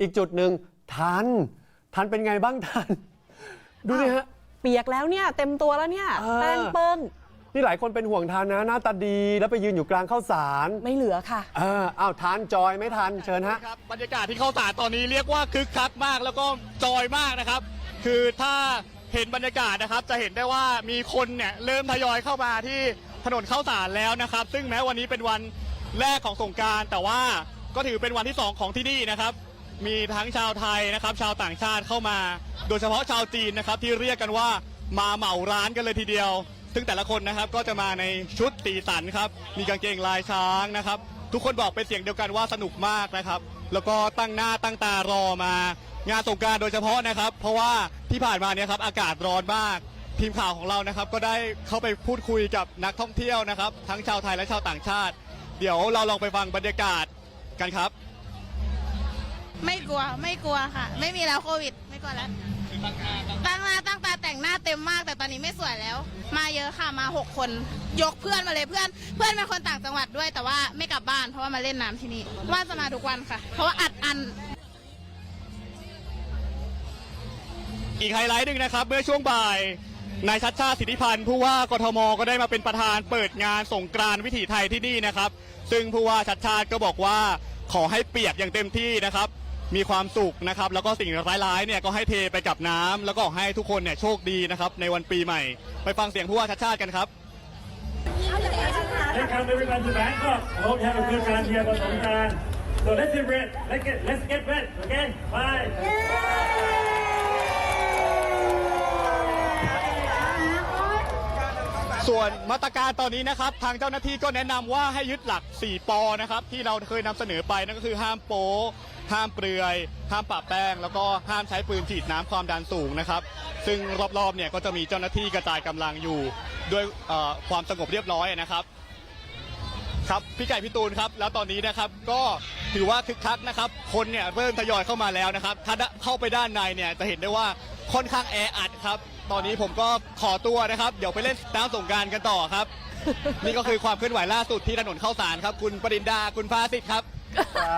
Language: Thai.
อีกจุดหนึ่งทัน ทันเป็นไงบ้างทัน ดูดิฮะ เปียกแล้วเนี่ย เต็มตัวแล้วเนี่ยเออ แป้งเปิ้งนี่หลายคนเป็นห่วงทันนะหน้าตาดีแล้วไปยืนอยู่กลางข้าวสารไม่เหลือค่ะเอออ้าวทันจอยไหม่ทันเชิญฮะ ครับบรรยากาศที่เข้าสารตอนนี้เรียกว่าคึกคักมากแล้วก็จอยมากนะครับ คือถ้าเห็นบรรยากาศนะครับ จะเห็นได้ว่ามีคนเนี่ยเริ่มทยอยเข้ามาที่ถนนเข้าสารแล้วนะครับ ซึ่งแม้วันนี้เป็นวันแรกของสงกราร แต่ว่าก็ถือเป็นวันที่สองของที่นี่นะครับ มีทั้งชาวไทยนะครับ ชาวต่างชาติเข้ามา โดยเฉพาะชาวจีนนะครับ ที่เรียกกันว่ามาเหมาร้านกันเลยทีเดียว ซึ่งแต่ละคนนะครับก็จะมาในชุดสีสันครับ มีกางเกงลายช้างนะครับ ทุกคนบอกเป็นเสียงเดียวกันว่าสนุกมากนะครับ แล้วก็ตั้งหน้าตั้งตารอมา งานสงกรารโดยเฉพาะนะครับ เพราะว่าที่ผ่านมาเนี่ยครับอากาศร้อนมาก ทีมข่าวของเรานะครับ ก็ได้เข้าไปพูดคุยกับนักท่องเที่ยวนะครับ ทั้งชาวไทยและชาวต่างชาติ เดี๋ยวเราลองไปฟังบรรยากาศกันครับ ไม่กลัวไม่กลัวค่ะ ไม่มีแล้วโควิด ไม่กลัวแล้วตั้งหน้าตั้งตาแต่งหน้าเต็มมาก แต่ตอนนี้ไม่สวยแล้ว มาเยอะค่ะมาหกคน ยกเพื่อนมาเลยเพื่อน เพื่อนเป็นคนต่างจังหวัดด้วย แต่ว่าไม่กลับบ้านเพราะว่ามาเล่นน้ำที่นี่ว่าจะมาทุกวันค่ะ เพราะว่าอัดอันอีกไฮไลท์หนึ่งนะครับ เมื่อช่วงบ่ายนายชัดชาติสิทธิพันธ์ผู้ว่ากทมก็ได้มาเป็นประธานเปิดงานสงกรานต์วิถีไทยที่นี่นะครับ ซึ่งผู้ว่าชัดชาติก็บอกว่าขอให้เปียกอย่างเต็มที่นะครับ มีความสุขนะครับ แล้วก็สิ่งร้ายๆเนี่ยก็ให้เทไปกับน้ำแล้วก็ให้ทุกคนเนี่ยโชคดีนะครับในวันปีใหม่ ไปฟังเสียงผู้ว่าชัดชาติกันครับ Welcome everyone to Bangkok. I hope you have a good time here for Songkran. So let's get wet. Let's get let's get wet. Okay? Bye. ส่วนมาตรการตอนนี้นะครับ ทางเจ้าหน้าที่ก็แนะนำว่าให้ยึดหลัก 4 ปอนะครับ ที่เราเคยนำเสนอไปนั่นก็คือห้ามโป๊ ห้ามเปลือยห้ามปะแป้ง แล้วก็ห้ามใช้ปืนฉีดน้ำความดันสูงนะครับ ซึ่งรอบๆเนี่ยก็จะมีเจ้าหน้าที่กระจายกำลังอยู่ด้วยความสงบเรียบร้อยนะครับ ครับพี่ไก่พี่ตูนครับ แล้วตอนนี้นะครับก็ถือว่าคึกคักนะครับ คนเนี่ยเริ่มทยอยเข้ามาแล้วนะครับ ถ้าเข้าไปด้านในเนี่ยจะเห็นได้ว่าค่อนข้างแออัดครับ ตอนนี้ผมก็ขอตัวนะครับ เดี๋ยวไปเล่นน้ำสงการกันต่อครับ นี่ก็คือความเคลื่อนไหวล่าสุดที่ถนนเข้าสารครับ คุณปรินดาคุณภาสิทธิ์ครับ